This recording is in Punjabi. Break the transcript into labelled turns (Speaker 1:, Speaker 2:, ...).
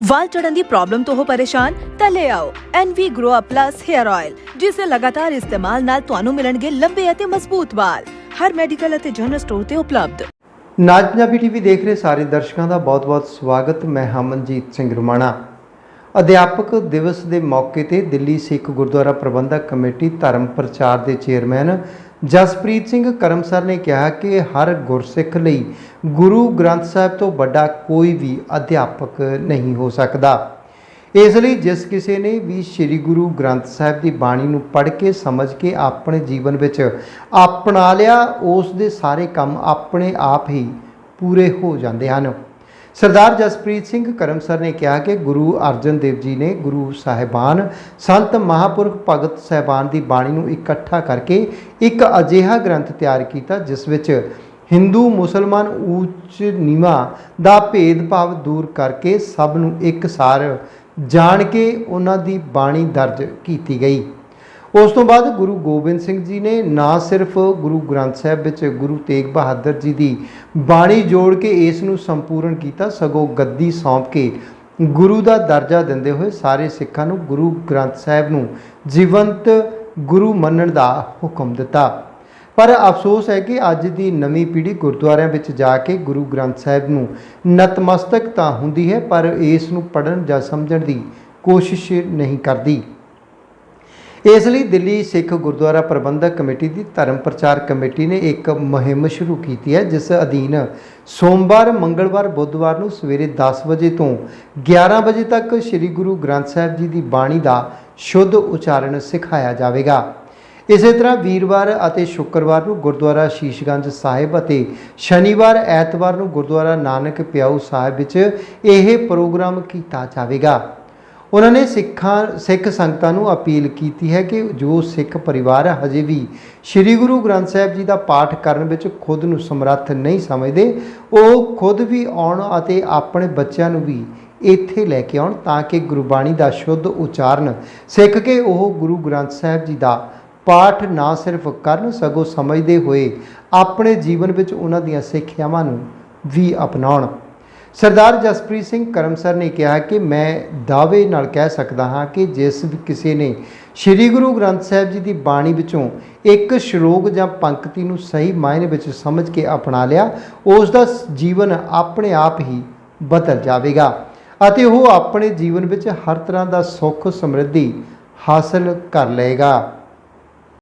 Speaker 1: ਵਾਲ ਚੜਨ ਦੀ ਪ੍ਰੋਬਲਮ ਤੋਂ ਹੋ ਪਰੇਸ਼ਾਨ, ਤਾਂ ਲੈ ਆਓ NV Grow Up Plus Hair Oil ਜਿਸ ਦੇ ਲਗਾਤਾਰ ਇਸਤੇਮਾਲ ਨਾਲ ਤੁਹਾਨੂੰ ਮਿਲਣਗੇ ਲੰਬੇ ਅਤੇ ਮਜ਼ਬੂਤ ਵਾਲ। ਹਰ ਮੈਡੀਕਲ ਅਤੇ ਜਨਰਲ ਸਟੋਰ ਤੇ ਉਪਲਬਧ।
Speaker 2: ਨਾਜ ਪੰਜਾਬੀ ਟੀਵੀ ਦੇਖ ਰਹੇ ਸਾਰੇ ਦਰਸ਼ਕਾਂ ਦਾ ਬਹੁਤ-ਬਹੁਤ ਸਵਾਗਤ। ਮੈਂ ਹਮਨਜੀਤ ਸਿੰਘ ਰੁਮਾਣਾ। ਅਧਿਆਪਕ ਦਿਵਸ ਦੇ ਮੌਕੇ ਤੇ ਦਿੱਲੀ ਸਿੱਖ ਗੁਰਦੁਆਰਾ ਪ੍ਰਬੰਧਕ ਕਮੇਟੀ ਧਰਮ ਪ੍ਰਚਾਰ ਦੇ ਚੇਅਰਮੈਨ ਜਸਪ੍ਰੀਤ ਸਿੰਘ ਕਰਮਸਰ ਨੇ ਕਿਹਾ ਕਿ ਹਰ ਗੁਰਸਿੱਖ ਲਈ ਗੁਰੂ ਗ੍ਰੰਥ ਸਾਹਿਬ ਤੋਂ ਵੱਡਾ ਕੋਈ ਵੀ ਅਧਿਆਪਕ ਨਹੀਂ ਹੋ ਸਕਦਾ। ਇਸ ਲਈ ਜਿਸ ਕਿਸੇ ਨੇ ਵੀ ਸ੍ਰੀ ਗੁਰੂ ਗ੍ਰੰਥ ਸਾਹਿਬ ਦੀ ਬਾਣੀ ਨੂੰ ਪੜ੍ਹ ਕੇ, ਸਮਝ ਕੇ ਆਪਣੇ ਜੀਵਨ ਵਿੱਚ ਅਪਣਾ ਲਿਆ, ਉਸ ਦੇ ਸਾਰੇ ਕੰਮ ਆਪਣੇ ਆਪ ਹੀ ਪੂਰੇ ਹੋ ਜਾਂਦੇ ਹਨ। ਸਰਦਾਰ ਜਸਪ੍ਰੀਤ ਸਿੰਘ ਕਰਮਸਰ ਨੇ ਕਿਹਾ ਕਿ ਗੁਰੂ ਅਰਜਨ ਦੇਵ ਜੀ ਨੇ ਗੁਰੂ ਸਾਹਿਬਾਨ ਸੰਤ ਮਹਾਪੁਰਖ ਭਗਤ ਸਾਹਿਬਾਨ ਦੀ ਬਾਣੀ ਨੂੰ ਇਕੱਠਾ ਕਰਕੇ ਇੱਕ ਅਜਿਹਾ ਗ੍ਰੰਥ ਤਿਆਰ ਕੀਤਾ, ਜਿਸ ਵਿੱਚ ਹਿੰਦੂ, ਮੁਸਲਮਾਨ, ਉੱਚ ਨੀਵਾਂ ਦਾ ਭੇਦਭਾਵ ਦੂਰ ਕਰਕੇ ਸਭ ਨੂੰ ਇੱਕ ਸਾਰ ਜਾਣ ਕੇ ਉਹਨਾਂ ਦੀ ਬਾਣੀ ਦਰਜ ਕੀਤੀ ਗਈ। ਉਸ ਤੋਂ ਬਾਅਦ ਗੁਰੂ ਗੋਬਿੰਦ ਸਿੰਘ ਜੀ ਨੇ ਨਾ ਸਿਰਫ ਗੁਰੂ ਗ੍ਰੰਥ ਸਾਹਿਬ ਵਿੱਚ ਗੁਰੂ ਤੇਗ ਬਹਾਦਰ ਜੀ ਦੀ ਬਾਣੀ ਜੋੜ ਕੇ ਇਸ ਨੂੰ ਸੰਪੂਰਨ ਕੀਤਾ, ਸਗੋਂ ਗੱਦੀ ਸੌਂਪ ਕੇ ਗੁਰੂ ਦਾ ਦਰਜਾ ਦਿੰਦੇ ਹੋਏ ਸਾਰੇ ਸਿੱਖਾਂ ਨੂੰ ਗੁਰੂ ਗ੍ਰੰਥ ਸਾਹਿਬ ਨੂੰ ਜੀਵੰਤ ਗੁਰੂ ਮੰਨਣ ਦਾ ਹੁਕਮ ਦਿੱਤਾ। ਪਰ ਅਫਸੋਸ ਹੈ ਕਿ ਅੱਜ ਦੀ ਨਵੀਂ ਪੀੜ੍ਹੀ ਗੁਰਦੁਆਰਿਆਂ ਵਿੱਚ ਜਾ ਕੇ ਗੁਰੂ ਗ੍ਰੰਥ ਸਾਹਿਬ ਨੂੰ ਨਤਮਸਤਕ ਤਾਂ ਹੁੰਦੀ ਹੈ, ਪਰ ਇਸ ਨੂੰ ਪੜ੍ਹਨ ਜਾਂ ਸਮਝਣ ਦੀ ਕੋਸ਼ਿਸ਼ ਨਹੀਂ ਕਰਦੀ। ਇਸ ਲਈ ਦਿੱਲੀ ਸਿੱਖ ਗੁਰਦੁਆਰਾ ਪ੍ਰਬੰਧਕ ਕਮੇਟੀ ਦੀ ਧਰਮ ਪ੍ਰਚਾਰ ਕਮੇਟੀ ਨੇ ਇੱਕ ਮੁਹਿੰਮ ਸ਼ੁਰੂ ਕੀਤੀ ਹੈ, ਜਿਸ ਅਧੀਨ ਸੋਮਵਾਰ, ਮੰਗਲਵਾਰ, ਬੁੱਧਵਾਰ ਨੂੰ ਸਵੇਰੇ 10 ਵਜੇ ਤੋਂ 11 ਵਜੇ ਤੱਕ ਸ੍ਰੀ ਗੁਰੂ ਗ੍ਰੰਥ ਸਾਹਿਬ ਜੀ ਦੀ ਬਾਣੀ ਦਾ ਸ਼ੁੱਧ ਉਚਾਰਨ ਸਿਖਾਇਆ ਜਾਵੇਗਾ। ਇਸੇ ਤਰ੍ਹਾਂ ਵੀਰਵਾਰ ਅਤੇ ਸ਼ੁੱਕਰਵਾਰ ਨੂੰ ਗੁਰਦੁਆਰਾ ਸ਼ੀਸ਼ਗੰਜ ਸਾਹਿਬ ਅਤੇ ਸ਼ਨੀਵਾਰ, ਐਤਵਾਰ ਨੂੰ ਗੁਰਦੁਆਰਾ ਨਾਨਕ ਪਿਆਊ ਸਾਹਿਬ ਵਿੱਚ ਇਹ ਪ੍ਰੋਗਰਾਮ ਕੀਤਾ ਜਾਵੇਗਾ। ਉਹਨਾਂ ਨੇ ਸਿੱਖਾਂ, ਸਿੱਖ ਸੰਗਤਾਂ ਨੂੰ ਅਪੀਲ ਕੀਤੀ ਹੈ ਕਿ ਜੋ ਸਿੱਖ ਪਰਿਵਾਰ ਹਜੇ ਵੀ ਸ੍ਰੀ ਗੁਰੂ ਗ੍ਰੰਥ ਸਾਹਿਬ ਜੀ ਦਾ ਪਾਠ ਕਰਨ ਵਿੱਚ ਖੁਦ ਨੂੰ ਸਮਰੱਥ ਨਹੀਂ ਸਮਝਦੇ, ਉਹ ਖੁਦ ਵੀ ਆਉਣ ਅਤੇ ਆਪਣੇ ਬੱਚਿਆਂ ਨੂੰ ਵੀ ਇੱਥੇ ਲੈ ਕੇ ਆਉਣ ਤਾਂ ਕਿ ਗੁਰਬਾਣੀ ਦਾ ਸ਼ੁੱਧ ਉਚਾਰਨ ਸਿੱਖ ਕੇ ਉਹ ਗੁਰੂ ਗ੍ਰੰਥ ਸਾਹਿਬ ਜੀ ਦਾ ਪਾਠ ਨਾ ਸਿਰਫ ਕਰਨ, ਸਗੋਂ ਸਮਝਦੇ ਹੋਏ ਆਪਣੇ ਜੀਵਨ ਵਿੱਚ ਉਹਨਾਂ ਦੀਆਂ ਸਿੱਖਿਆਵਾਂ ਨੂੰ ਵੀ ਅਪਣਾਉਣ। ਸਰਦਾਰ ਜਸਪ੍ਰੀਤ ਸਿੰਘ ਕਰਮਸਰ ਨੇ ਕਿਹਾ ਕਿ ਮੈਂ ਦਾਅਵੇ ਨਾਲ ਕਹਿ ਸਕਦਾ ਹਾਂ ਕਿ ਜਿਸ ਵੀ ਕਿਸੇ ਨੇ ਸ੍ਰੀ ਗੁਰੂ ਗ੍ਰੰਥ ਸਾਹਿਬ ਜੀ ਦੀ ਬਾਣੀ ਵਿੱਚੋਂ ਇੱਕ ਸ਼ਲੋਕ ਜਾਂ ਪੰਕਤੀ ਨੂੰ ਸਹੀ ਮਾਇਨੇ ਵਿੱਚ ਸਮਝ ਕੇ ਅਪਣਾ ਲਿਆ, ਉਸ ਦਾ ਜੀਵਨ ਆਪਣੇ ਆਪ ਹੀ ਬਦਲ ਜਾਵੇਗਾ ਅਤੇ ਉਹ ਆਪਣੇ ਜੀਵਨ ਵਿੱਚ ਹਰ ਤਰ੍ਹਾਂ ਦਾ ਸੁੱਖ ਸਮਰਿੱਧੀ ਹਾਸਲ ਕਰ ਲਏਗਾ।